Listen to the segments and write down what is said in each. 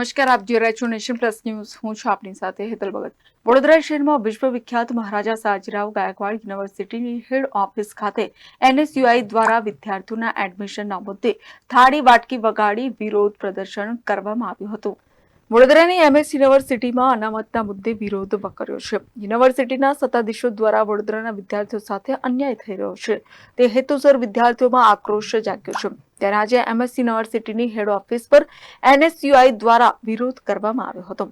નમસ્કાર, આપ જોઈ રહ્યા છો નેશન પ્લસ ન્યૂઝ. હું છું આપની સાથે હેતલ ભગત. વડોદરા શહેરમાં વિશ્વવિખ્યાત મહારાજા સાજીરાવ ગાયકવાડ યુનિવર્સિટીની હેડ ઓફિસ ખાતે એનએસયુઆઈ દ્વારા વિદ્યાર્થીઓના એડમિશનના મુદ્દે થાળી વાટકી વગાડી વિરોધ પ્રદર્શન કરવામાં આવ્યું હતું. વડોદરાની એમએસ યુનિવર્સિટીમાં અનામતના મુદ્દે વિરોધ કર્યો છે. યુનિવર્સિટીના સત્તાધીશો દ્વારા વડોદરાના વિદ્યાર્થીઓ સાથે અન્યાય થઈ રહ્યો છે. તે હેતુસર વિદ્યાર્થીઓમાં આક્રોશ જાગ્યો છે. ત્યારે આજે એમએસ યુનિવર્સિટીની હેડ ઓફિસ પર એનએસયુઆઈ દ્વારા વિરોધ કરવામાં આવ્યો હતો.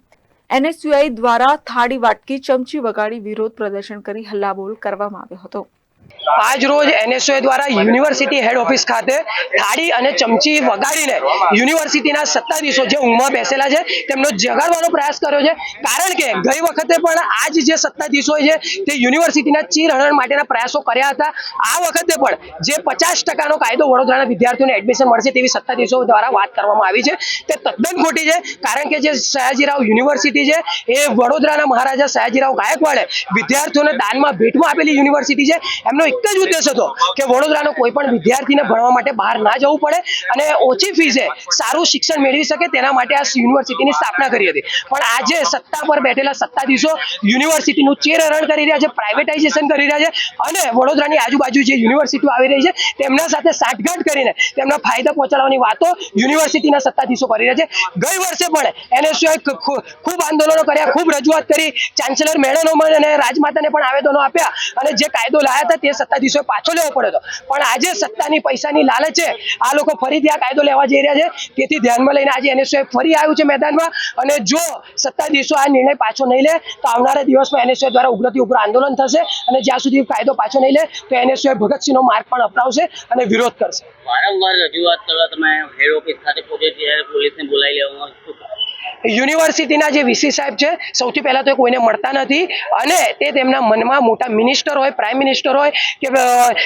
એનએસયુઆઈ દ્વારા થાળી વાટકી ચમચી વગાડી વિરોધ પ્રદર્શન કરી હલ્લાબોલ કરવામાં આવ્યો હતો. આજ રોજ એનએસઓ દ્વારા યુનિવર્સિટી હેડ ઓફિસ ખાતે થાળી અને ચમચી વગાડીને યુનિવર્સિટીના સત્તાધીશો જે ઊંઘમાં બેસેલા છે, તેમનો જગાડવાનો પ્રયાસ કર્યો છે. કારણ કે ગઈ વખતે પણ આજ જે સત્તાધીશો છે તે યુનિવર્સિટીના ચીરહરણ માટેના પ્રયાસો કર્યા હતા, આ વખતે પણ જે પચાસ ટકાનો કાયદો વડોદરાના વિદ્યાર્થીઓને એડમિશન મળશે તેવી સત્તાધીશો દ્વારા વાત કરવામાં આવી છે. તે તદ્દન ખોટી છે, કારણ કે જે સયાજીરાવ યુનિવર્સિટી છે, એ વડોદરાના મહારાજા સયાજીરાવ ગાયકવાડે વિદ્યાર્થીઓને દાનમાં ભેટમાં આપેલી યુનિવર્સિટી છે. એમનો એક જ ઉદ્દેશ હતો કે વડોદરાનો કોઈ પણ વિદ્યાર્થીને ભણવા માટે બહાર ના જવું પડે અને ઓછી ફીસે સારું શિક્ષણ મેળવી શકે તેના માટે આ યુનિવર્સિટીની સ્થાપના કરી હતી. પણ આજે સત્તા પર બેઠેલા સત્તાધીશો યુનિવર્સિટીનું ચેરહરણ કરી રહ્યા છે પ્રાઇવેટાઇઝેશન કરી રહ્યા છે અને વડોદરાની આજુબાજુ જે યુનિવર્સિટીઓ આવી રહી છે તેમના સાથે સાંઠગાંઠ કરીને તેમના ફાયદા પહોંચાડવાની વાતો યુનિવર્સિટીના સત્તાધીશો કરી રહ્યા છે. ગઈ વર્ષે પણ એનએસયુએ ખૂબ આંદોલનો કર્યા, ખૂબ રજૂઆત કરી. ચાન્સેલર મેડમ અને રાજમાતાને પણ આવેદનો આપ્યા અને જે કાયદો લાયા હતા તે સત્તાધીશોએ પાછો લેવો પડ્યો હતો. પણ આજે સત્તાની પૈસાની લાલચે આ લોકો ફરીથી આ કાયદો લેવા જઈ રહ્યા છે. તેથી ધ્યાનમાં લઈને આજે એનએસયુએ ફરી આવ્યું છે મેદાનમાં. અને જો સત્તાધીશો આ નિર્ણય પાછો નહીં લે, તો આવનારા દિવસમાં એનએસયુએ દ્વારા ઉગ્રથી ઉગ્ર આંદોલન થશે અને જ્યાં સુધી કાયદો પાછો નહીં લે, તો એનએસયુએ ભગતસિંહનો માર્ગ પણ અપનાવશે અને વિરોધ કરશે. વારંવાર રજૂઆત કરવા તમે હેડ ઓફિસ ખાતે પહોંચે ત્યારે પોલીસને બોલાવી લેવામાં? યુનિવર્સિટીના જે વીસી સાહેબ છે, સૌથી પહેલાં તો કોઈને મળતા નથી. અને તે તેમના મનમાં મોટા મિનિસ્ટર હોય, પ્રાઇમ મિનિસ્ટર હોય, કે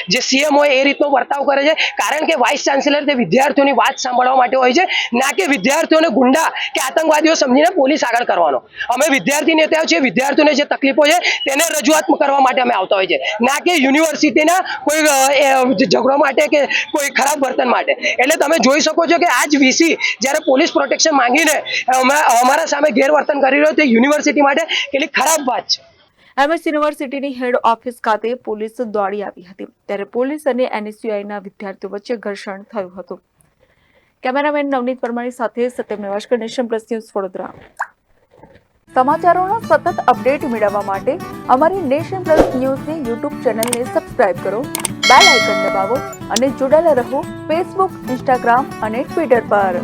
જે સીએમ હોય, એ રીતનો વર્તાવ કરે છે. કારણ કે વાઇસ ચાન્સેલર તે વિદ્યાર્થીઓની વાત સાંભળવા માટે હોય છે. ના કે વિદ્યાર્થીઓને ગુંડા કે આતંકવાદીઓ સમજીને પોલીસ આગળ કરવાનો. અમે વિદ્યાર્થી નેતાઓ છીએ, વિદ્યાર્થીઓને જે તકલીફો છે, તેને રજૂઆત કરવા માટે અમે આવતા હોય છે. ના કે યુનિવર્સિટીના કોઈ ઝઘડો માટે કે કોઈ ખરાબ વર્તન માટે. એટલે તમે જોઈ શકો છો કે આજ વીસી જ્યારે પોલીસ પ્રોટેક્શન માંગીને અમે- અમારા સામે ગેરવર્તન કરી રહ્યો તે યુનિવર્સિટી માટે કેટલી ખરાબ વાત છે. એમએસ યુનિવર્સિટીની હેડ ઓફિસ ખાતે પોલીસ દોડી આવી હતી, ત્યારે પોલીસ અને એનએસયુઆઈના વિદ્યાર્થીઓ વચ્ચે ઘર્ષણ થયું હતું. કેમેરામેન નવનીત પરમાણી સાથે Satyam Nevashkar, Nation Plus News Vadodara. સમાચારોનો સતત અપડેટ મેળવવા માટે અમારી નેશન પ્લસ ન્યૂઝની યુટ્યુબ ચેનલને સબસ્ક્રાઇબ કરો, બેલ આઇકન દબાવો અને જોડાયેલા રહો ફેસબુક, ઇન્સ્ટાગ્રામ અને ટ્વિટર પર.